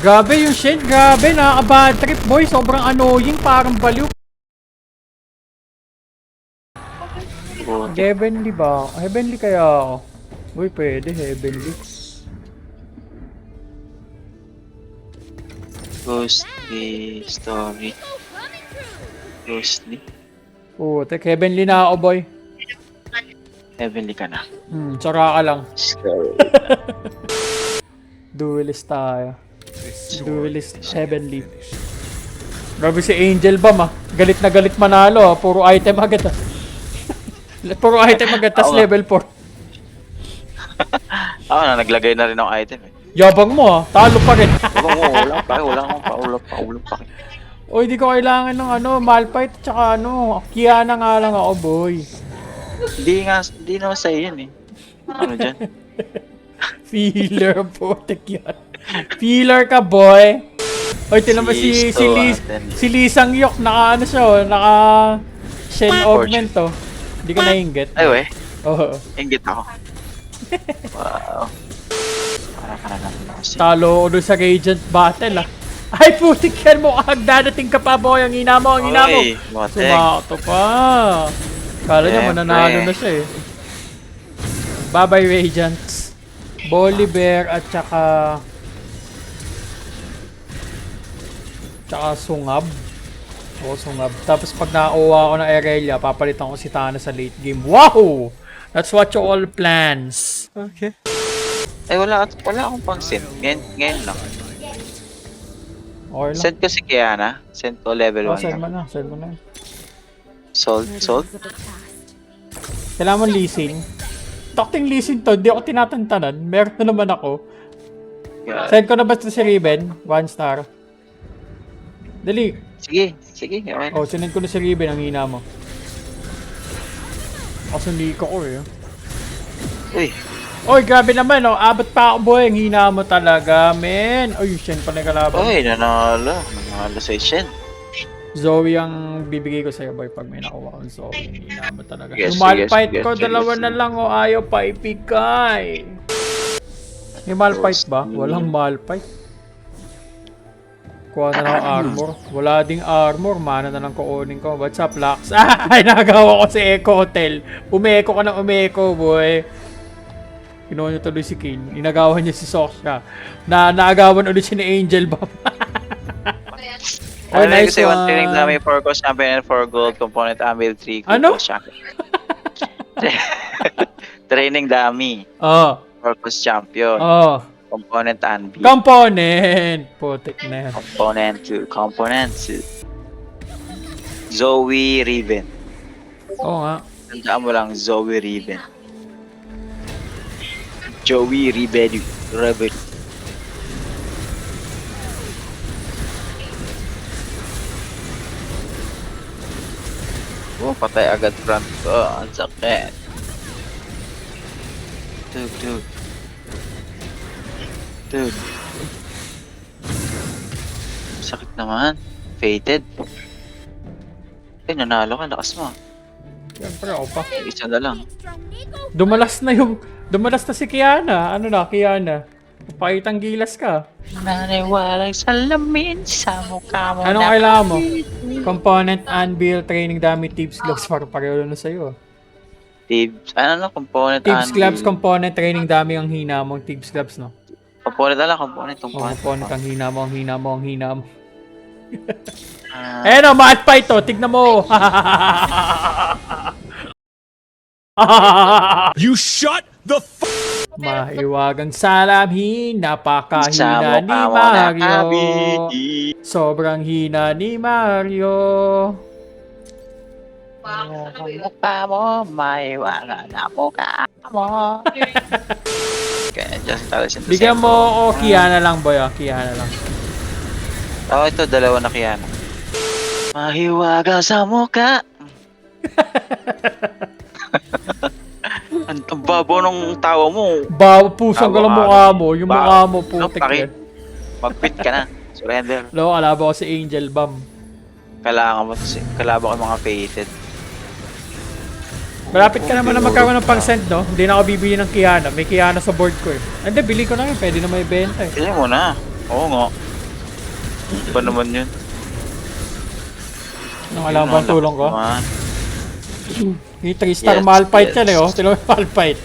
Grabe yung shit, grabe, nakaka-bad trip boy, sobrang annoying, parang baliw. Heavenly ba? Heavenly kaya ako. Uy, pwede, heavenly. Ghostly story. Ghostly. Putik, heavenly na ako boy. Heavenly ka na. Hmm, tsara ka lang. Story. Duelist tayo. Duelist heavenly. Grabe si Angel Bam ah. Galit na galit manalo ah. Puro item agad ah. Puro item agad, tas level 4. Ako na, naglagay na rin ng item eh. Yabang mo ah, talo pa rin. Wala mo, wala pa, wala akong paulam, paulam pa. o hindi ko kailangan ng ano, Malphite tsaka ano, Kiana nga lang ako boy. Hindi nga, hindi naman sa'yo yun eh. Ano dyan? Feeler, putik yan. Feeler ka, boy. Oy, tinan mo si, si, Lis, atin. si Lisang Yok, naka ano siya, oh, naka Shen Fortune. Augment, oh. Hindi ka nainggit. Ay, we. Oo. Ingit ako. Wow. Para ako siya. Talo ko doon sa Radiant Battle, ah. Ay, putik yan mo, kag dadating ka pa, boy. Ang ina mo, ang ina mo. Oy, pa. Kala niya mananalo na siya, eh. Bye-bye, Radiants. Bolivar at saka... Tsaka Sungab. Oo, Sungab. Tapos pag nakuha ko ng Irelia, papalitan ko si Tana sa late game. Wow! That's what you all plans. Okay. Ay, wala, wala akong pang send. Ngayon, ngayon lang. Okay lang. Send ko si Kiana. Send ko level Oh, 1 send mo na, send mo na. Salt, salt. Kailangan mo leasing. Talking leasing to, di ako tinatantanan. Meron na naman ako. Yeah. Send ko na ba ito si Riven? One star. Dali. Sige, sige. Okay. Oh, sinend ko na si Riven, ang hina mo. Kaso hindi ko ko eh. Uy, Oy, grabe naman oh. Abot pa ako boy. Ang hina mo talaga, men. Oy, Shen pa na yung kalaban. uy, nanalo. Nanalo sa Shen. Zoe ang bibigay ko sa'yo boy pag may nakuha kang Zoe. Ang hina mo talaga. Yes, Yung Malphite yes, ko, yes, dalawa yes. na lang oh. Ayaw pa ipigay. May Malphite ba? Yes. Walang Malphite. Kuha na lang ako armor. Wala ding armor. Mana na lang kukunin ko. What's up, Lax? Ay, nagawa ko si Echo Hotel. Umeko ka ng umeko, boy. Kinuha niya tuloy si Kane. Inagawan niya si Sokka. Na naagawan ulit siya ni Angel Bomb. Ano nice kasi one training one. namin 4 cost champion and 4 gold component ambil 3 Ano? champion. training dami. Oh, 4 cost champion. oh. Component anvil. Component. Putik na yan. component 2. Component 2. Zoe Riven. Oo nga. Tandaan mo lang Zoe Riven. Joey Riven. Riven. Oh, patay agad front ko. Ang sakit. Dude, dude. Dude. Sakit naman. Fated. Eh, nanalo ka. Lakas mo. Siyempre ako pa. Isa na lang. Dumalas na yung... Dumalas na si Kiana. Ano na, Kiana? Pakitang gilas ka. Naniwalang salamin sa mukha mo. Anong kailangan mo? Component, anvil, training dummy, tips, gloves. Para pareho na sa'yo. Tips, ano na, component Tips, anvil. gloves, component, training dummy ang hina mo. Tips, gloves, no? Component na lang, component, Oh, component. component ang hina mo, ang hina mo, ang hina mo. Ah, Eh no, mat pa ito. Tignan mo. You shut the f- Maiwagang salamin, sa napakahina ni Mario. Sobrang hina ni Mario. Mukha mo, may wala na mukha mo. Kaya, just tell us in the Bigyan mo o Kiana lang boy, ah. Kiana lang. Oh, ito, dalawa na kaya Mahiwaga sa mukha. ang, babaw ng tawa mo. Ba, pusang ka lang Tawa mukha mo. Yung Ba- mukha mo, putik paki- yan. Mag-quit ka na. Surrender. Loko, kalaban ko si Angel Bomb. Kailangan mo kasi kalaban ko yung mga fated. Malapit ka naman na magkaroon ng pang-send, no? Hindi na ako bibili ng Kiana. May Kiana sa board ko eh. Hindi, bili ko na yun. Pwede na may benta eh. Kaya mo na. Oo nga. Ano ba naman yun? Nang alam ba ang tulong ko? Man. Yung 3 star Yes, Malphite yes. yan eh, oh. Tilo yung Malphite.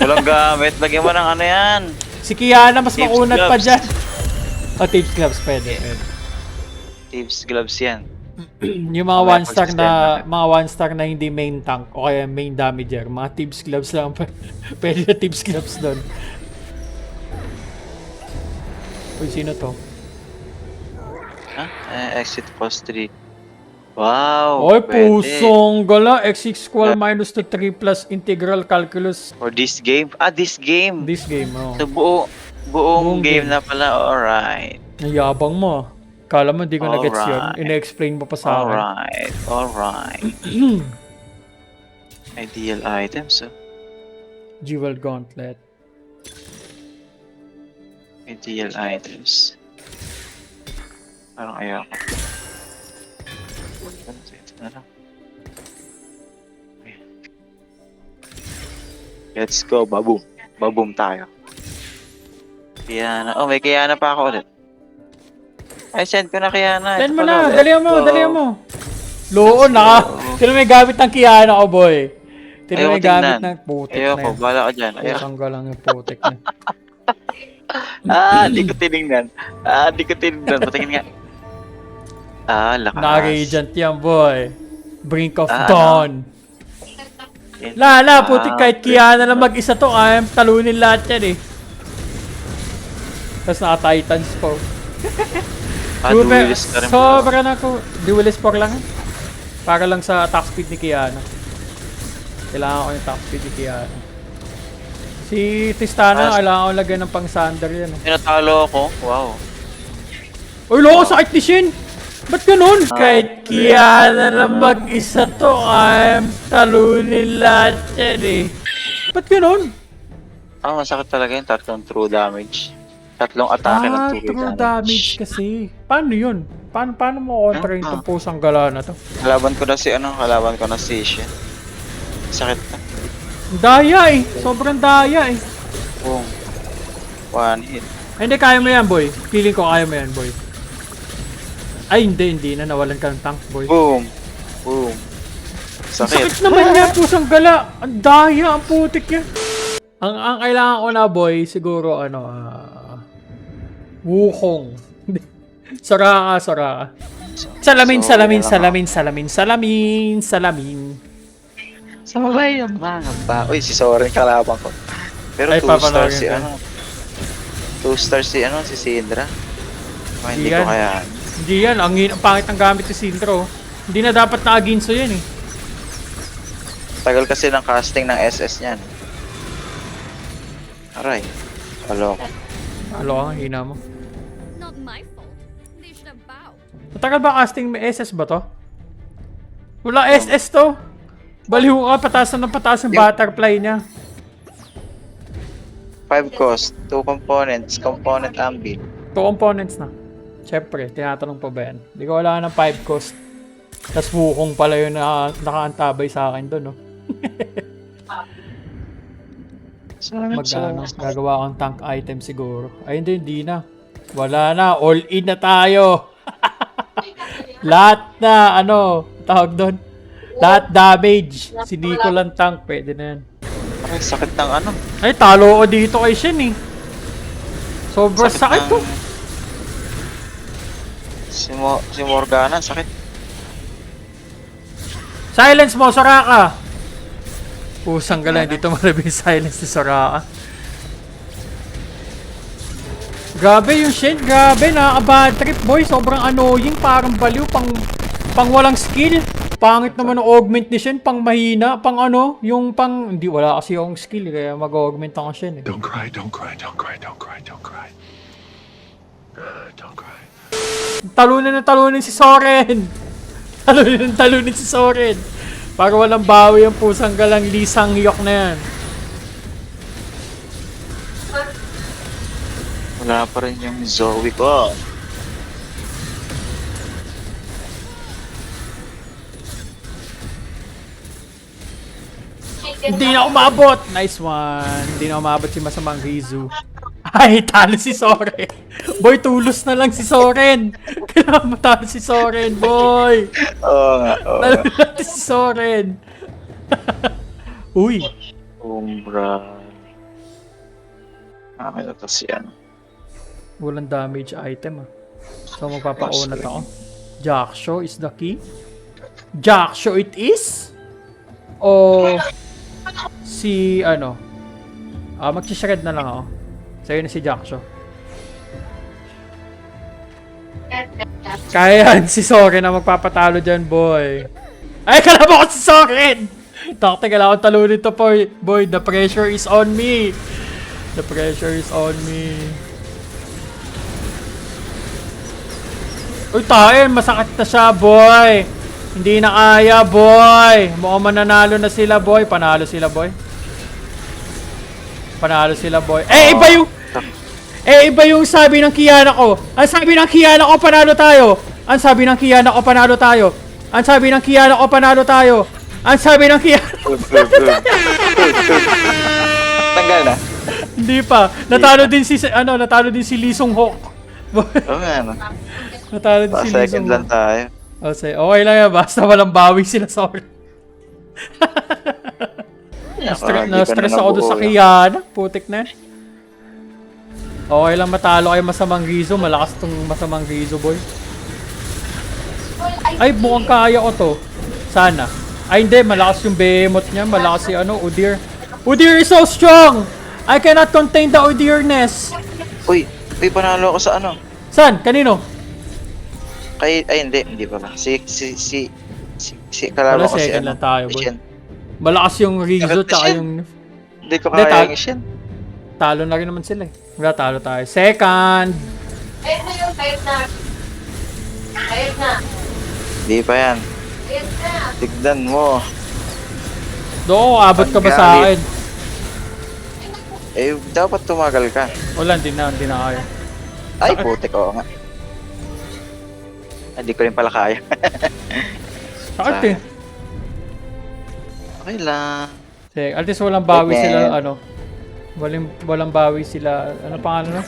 Walang gamit. Lagyan mo ng ano yan. Si Kiana mas Tips maunat pa dyan. O, tips gloves, pwede. pwede. Thieves gloves yan. yung mga 1 star na, mga 1 star na hindi main tank o kaya main damager, mga tips gloves lang. pwede na tips gloves doon. Uy, sino to? Ha? Eh, exit post 3. Wow. Oy, pwede. pusong gala. X equal minus to 3 plus integral calculus. For this game? Ah, this game. This game, oh. So, buo, buong, Buong game, game. na pala. Alright. Nayabang mo. Kala mo hindi ko na-gets yun. Ina-explain mo pa sa akin. Alright. Alright. Ideal items. Oh. Jewel Gauntlet. Ideal items. Parang ayoko. Ito na lang. Let's go, baboom. Baboom tayo. Kiana. Oh, may Kiana pa ako ulit. Ay, send ko na Kiana. Send Ito mo na. let's Dalihan mo, dalihan mo. Loo, naka. Sino may gamit ng Kiana ko, boy? Sino may gamit ng putik na Ayoko, bala ka dyan. Ayoko. Ayoko lang yung putik na. Ah, di ko tinignan. Ah, di ko tinignan. Patingin nga. Ah, lakas. Na-radiant yan, boy. Brink of Ah, Dawn. Lala, putik Ah, kahit Kiana lang mag-isa to, ayam talunin lahat yan eh. Tapos naka-Titans po. Ah, Super, duelist ka rin pala. sobra na ko. Duelist por lang. eh. Para lang sa attack speed ni Kiana. Kailangan ko yung attack speed ni Kiana. Si Tristana, Ah, kailangan ko lagyan ng pang Sander yan. Eh. Tinatalo ako. Wow. Uy, loko, sakit ni Shin! Ba't ganun? Ah, Kahit Kiana na mag-isa to, I'm talunin lahat yan eh. Ba't ganun? Ah, masakit talaga yung tatlong true damage. Tatlong atake ng Ah, true, true damage. damage kasi. Paano yun? Paano, paano mo kontra yung Ah. itong pusang gala na to? Kalaban ko na si ano, kalaban ko na si Shin. Sakit na. Daya eh. Sobrang daya eh. Boom. One hit. Ay, hindi, kaya mo yan, boy. Feeling ko kaya mo yan, boy. Ay, hindi, hindi na. Nawalan ka ng tank, boy. Boom. Boom. Sakit. sakit naman yan, pusang gala. Ang daya, ang putik yan. Ang, ang kailangan ko na, boy, siguro, ano, ah... Wukong. Soraka, Soraka. Salamin, So, salamin, salamin, salamin, salamin, salamin. Sa babay yung mga ba? Uy, si Soren kalaban ko. Pero Ay, 2 stars si ano. 2 stars si ano, si Sindra. Oh, hindi Yan. ko kaya. Hindi yan, ang, hin- ang pangit ng gamit si Sintro. Hindi na dapat na aginso yan eh. Tagal kasi ng casting ng SS niyan. Aray. Halo ko. Alo ka, hina mo. Matagal ba casting may SS ba to? Wala SS to. Baliw ka, pataas na ng pataas yung butterfly niya. 5 cost, 2 components, component ambil. Two components na. Siyempre, tinatanong pa ba yan? Hindi ko wala ng 5 cost. Tapos wukong pala yun na nakaantabay sa akin doon, no? Magano, gagawa akong tank item siguro. Ay, hindi, hindi na. Wala na, all in na tayo. Lahat na, ano, tawag doon. Lahat damage. Si Nico lang tank, pwede na yan. Aray, sakit ng ano. Ay, talo ko dito kay Shen eh. Sobrang sakit to. ng- Si, Mo si Morgana, sakit. Silence mo, Soraka! Pusang gala, dito marami silence ni Soraka. Grabe yung Shen, grabe, nakaka-bad trip boy. Sobrang annoying, parang baliw, pang, pang walang skill. Pangit naman ang augment ni Shen, pang mahina, pang ano, yung pang, hindi, wala kasi yung skill, kaya mag-augment ako Shen eh. Don't cry, don't cry, don't cry, don't cry, don't cry. Uh, don't cry. Talunin ng talunin si Soren! Talunin ng talunin si Soren! Para walang bawi ang pusang galang lisang yok na yan. Wala pa rin yung Zoe ko. Hindi na umabot! Nice one! Hindi na umabot si masamang Rizu. Ay, talo si Soren. Boy, tulos na lang si Soren. Kailangan matalo si Soren, boy. Oo nga, oo Talo nga. natin si Soren. Uy, Umbra. Akin na to si ano. Walang damage item ah. So magpapaunat ako. Jackshaw is the key. Jackshaw it is? O si ano? Ah, mag-shred na lang ako. Sa'yo na si Jackshaw. Kaya si Soren na magpapatalo dyan, boy. Ay, kalaban ko si Soren! Takte, kailangan talunin to, boy. Boy, the pressure is on me. The pressure is on me. Uy, tayo, masakit na siya, boy. Hindi na kaya, boy. Mukhang mananalo na sila, boy. Panalo sila, boy. Panalo sila, boy. Eh, iba yung... Eh, iba yung sabi ng Kiana ko. Ang sabi ng Kiana ko, panalo tayo. Ang sabi ng Kiana ko, panalo tayo. Ang sabi ng Kiana ko, panalo tayo. Ang sabi ng Kiana... Good. Tanggal na. Hindi pa. Natalo din si... Ano, natalo din si Lee Sung Hok. Oo nga, no. Natalo din si Lee second lang tayo. Oh, say, okay lang yan. Basta walang bawi sila, di ka na-stress na ako doon sa Kiana. Putik na. Okay lang matalo kay Masamang Rizo. Malakas tong Masamang Rizo, boy. Ay, mukhang kaya ko to. Sana. Ay, hindi. Malakas yung behemoth niya. Malakas si ano, Udyr. Udyr is so strong! I cannot contain the Udyrness. Uy, uy, panalo ako sa ano. San? Kanino? Kay, ay hindi, hindi pala. Si, si, si, si, si kalaban Wala, ko si second ano. lang tayo, boy. Shen. Malakas yung Bakit tsaka yung... Hindi ko kaya yung Shen. Talo na rin naman sila eh. Wala, talo tayo. Second! Ayun na yung kahit na. Ayun na. Hindi pa yan. Ayun na. Tignan mo. Do, abot ka ba sa akin? Eh, dapat tumagal ka. Wala, hindi na, hindi na kaya. Ay, putik, oo nga. Hindi ko rin pala kaya. Sakit eh. okay lang. Sige, at least walang bawi Okay. sila, ano. Walang, walang bawi sila, ano pangalan na?